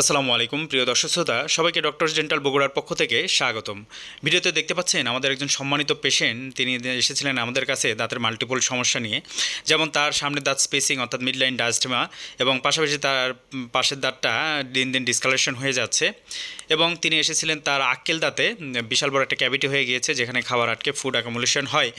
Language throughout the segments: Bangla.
আসসালামু আলাইকুম, প্রিয় দর্শক শ্রোতা। সবাইকে ডক্টর ডেন্টাল বগুড়ার পক্ষ থেকে স্বাগতম। ভিডিওতে দেখতে পাচ্ছেন, আমাদের একজন সম্মানিত পেশেন্ট তিনি এসেছিলেন আমাদের কাছে দাঁতের মাল্টিপল সমস্যা নিয়ে। যেমন তার সামনে দাঁত স্পেসিং অর্থাৎ মিড লাইন ডাস্টমা এবং পাশাপাশি তার পাশের দাঁতটা দিন দিন ডিসকালেশন হয়ে যাচ্ছে। এবং তিনি এসেছিলেন তার আক্কেল দাঁতে, বিশাল বড় একটা ক্যাভিটি হয়ে গিয়েছে, যেখানে খাবার আটকে ফুড অ্যাকোমোলেশন হয়।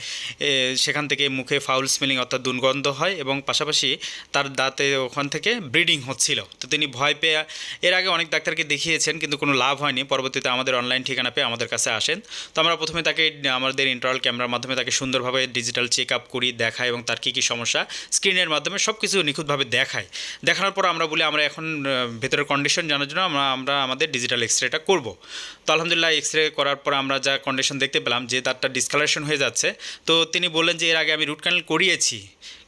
সেখান থেকে মুখে ফাউল স্মেলিং অর্থাৎ দুর্গন্ধ হয়, এবং পাশাপাশি তার দাঁতে ওখান থেকে ব্লিডিং হচ্ছিল। তো তিনি ভয় পেয়ে এর আগে অনেক ডাক্তারকে দেখিয়েছেন, কিন্তু কোনো লাভ হয়নি। পরবর্তীতে আমাদের অনলাইন ঠিকানা পেয়ে আমাদের কাছে আসেন। তো আমরা প্রথমে তাকে, আমাদের ইন্টারনাল ক্যামেরার মাধ্যমে তাকে সুন্দরভাবে ডিজিটাল চেক আপ করি দেখাই এবং তার কী কী সমস্যা স্ক্রিনের মাধ্যমে সব কিছু নিখুঁতভাবে দেখাই। দেখানোর পর আমরা বলি, আমরা এখন ভেতরের কন্ডিশন জানার জন্য আমরা আমরা আমাদের ডিজিটাল এক্স রেটা করব। তো আলহামদুলিল্লাহ এক্স রে করার পর আমরা যা কন্ডিশন দেখতে পেলাম, যে তারটা ডিসকালেশন হয়ে যাচ্ছে। তো তিনি বললেন যে, এর আগে আমি রুট ক্যানেল করিয়েছি।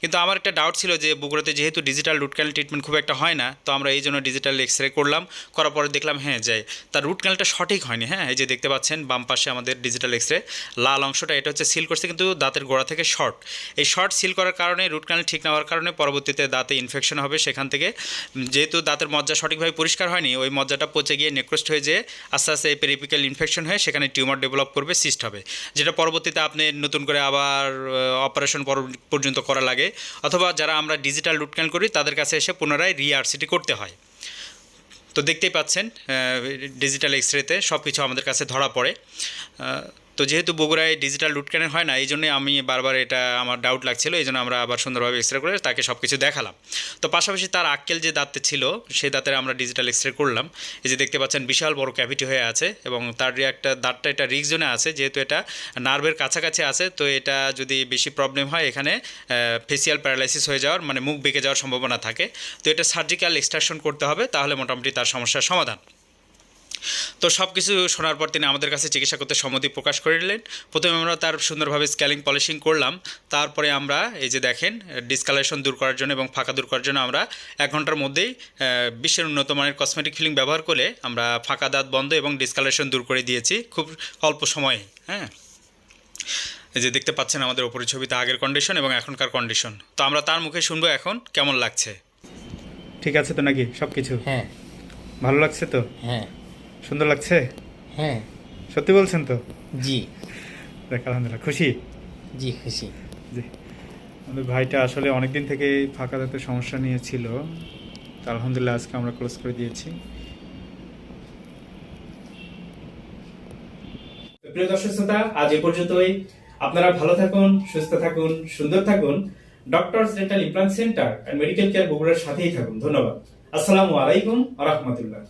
কিন্তু আমার একটা ডাউট ছিল যে বগুড়াতে যেহেতু ডিজিটাল রুট ক্যানেল ট্রিটমেন্ট খুব একটা হয় না, তো আমরা এই জন্য ডিজিটাল এক্স রে করলাম, করার পরে দেখলাম হ্যাঁ যে তার রুট ক্যানেলটা সঠিক হয়নি হ্যাঁ এই যে দেখতে পাচ্ছেন, বাম পাশে আমাদের ডিজিটাল এক্স রে লাল অংশটা, এটা হচ্ছে সিল করছে, কিন্তু দাঁতের গোড়া থেকে শর্ট এই শর্ট সিল করার কারণে রুট ক্যানেল ঠিক না হওয়ার কারণে পরবর্তীতে দাঁতে ইনফেকশন হবে সেখান থেকে। যেহেতু দাঁতের মজ্জা সঠিকভাবে পরিষ্কার হয়নি, ওই মজ্জাটা পচে গিয়ে নেক্রোস্ট হয়ে যেয়ে আস্তে আস্তে এই পেরিপিক্যাল ইনফেকশন হয়ে সেখানে টিউমার ডেভেলপ করবে সিস্ট হবে। যেটা পরবর্তীতে আপনি নতুন করে আবার অপারেশন পর্যন্ত করা লাগে। অথবা যারা আমরা ডিজিটাল রুট ক্যানেল করি, তাদের কাছে এসে পুনরায় রিআরসিটি করতে হয়। তো দেখতেই পাচ্ছেন ডিজিটাল এক্স রেতে সব কিছু আমাদের কাছে ধরা পড়ে। তো যেহেতু বগুড়ায় ডিজিটাল রুট ক্যানেল হয় না, এই জন্যই আমি বারবার এটা আমার ডাউট লাগছিল, এই জন্য আমরা আবার সুন্দরভাবে এক্স রে করে তাকে সব কিছু দেখালাম। তো পাশাপাশি তার আক্কেল যে দাঁতে ছিল, সেই দাঁতের আমরা ডিজিটাল এক্স রে করলাম। এই যে দেখতে পাচ্ছেন, বিশাল বড় ক্যাভিটি হয়ে আছে এবং তার একটা দাঁতটা, এটা রিক্স জোনে আছে, যেহেতু এটা নার্ভের কাছাকাছি আছে, তো এটা যদি বেশি প্রবলেম হয়, এখানে ফেসিয়াল প্যারালাইসিস হয়ে যাওয়ার মানে মুখ বেঁকে যাওয়ার সম্ভাবনা থাকে। তো এটা সার্জিক্যাল এক্সট্রাকশন করতে হবে, তাহলে মোটামুটি তার সমস্যার সমাধান। তো সব কিছু শোনার পর তিনি আমাদের কাছে চিকিৎসা করতে সম্মতি প্রকাশ করে নিলেন প্রথমে আমরা তার সুন্দরভাবে স্ক্যালিং পলিশিং করলাম। তারপরে আমরা এই যে দেখেন ডিসকালেশন দূর করার জন্য এবং ফাঁকা দূর করার জন্য আমরা এক ঘণ্টার মধ্যেই বিশ্বের উন্নত মানের কসমেটিক ফিলিং ব্যবহার করে আমরা ফাঁকা দাঁত বন্ধ এবং ডিসকালেশন দূর করে দিয়েছি খুব অল্প সময়ে হ্যাঁ? এই যে দেখতে পাচ্ছেন আমাদের ওপরে ছবিতে আগের কন্ডিশন এবং এখনকার কন্ডিশন তো আমরা তার মুখে শুনব এখন কেমন লাগছে? ঠিক আছে তো নাকি সব কিছু হ্যাঁ। ভালো লাগছে তো? হ্যাঁ। সুন্দর লাগছে? হ্যাঁ। সত্যি বলছেন তো? জি। দেখ আলহামদুলিল্লাহ খুশি? জি খুশি। জি। আমাদের ভাইটা আসলে অনেক দিন থেকে ফাঁকা দাঁতের সমস্যা নিয়ে ছিল। তো আলহামদুলিল্লাহ আজকে আমরা ক্লোজ করে দিয়েছি। প্রিয় দর্শক শ্রোতা আজ এ পর্যন্তই। আপনারা ভালো থাকুন সুস্থ থাকুন সুন্দর থাকুন। Doctors dental implant centre and medical care বগুড়ার সাথেই থাকুন। ধন্যবাদ। আসসালামু আলাইকুম আ রহমতুল্লাহ।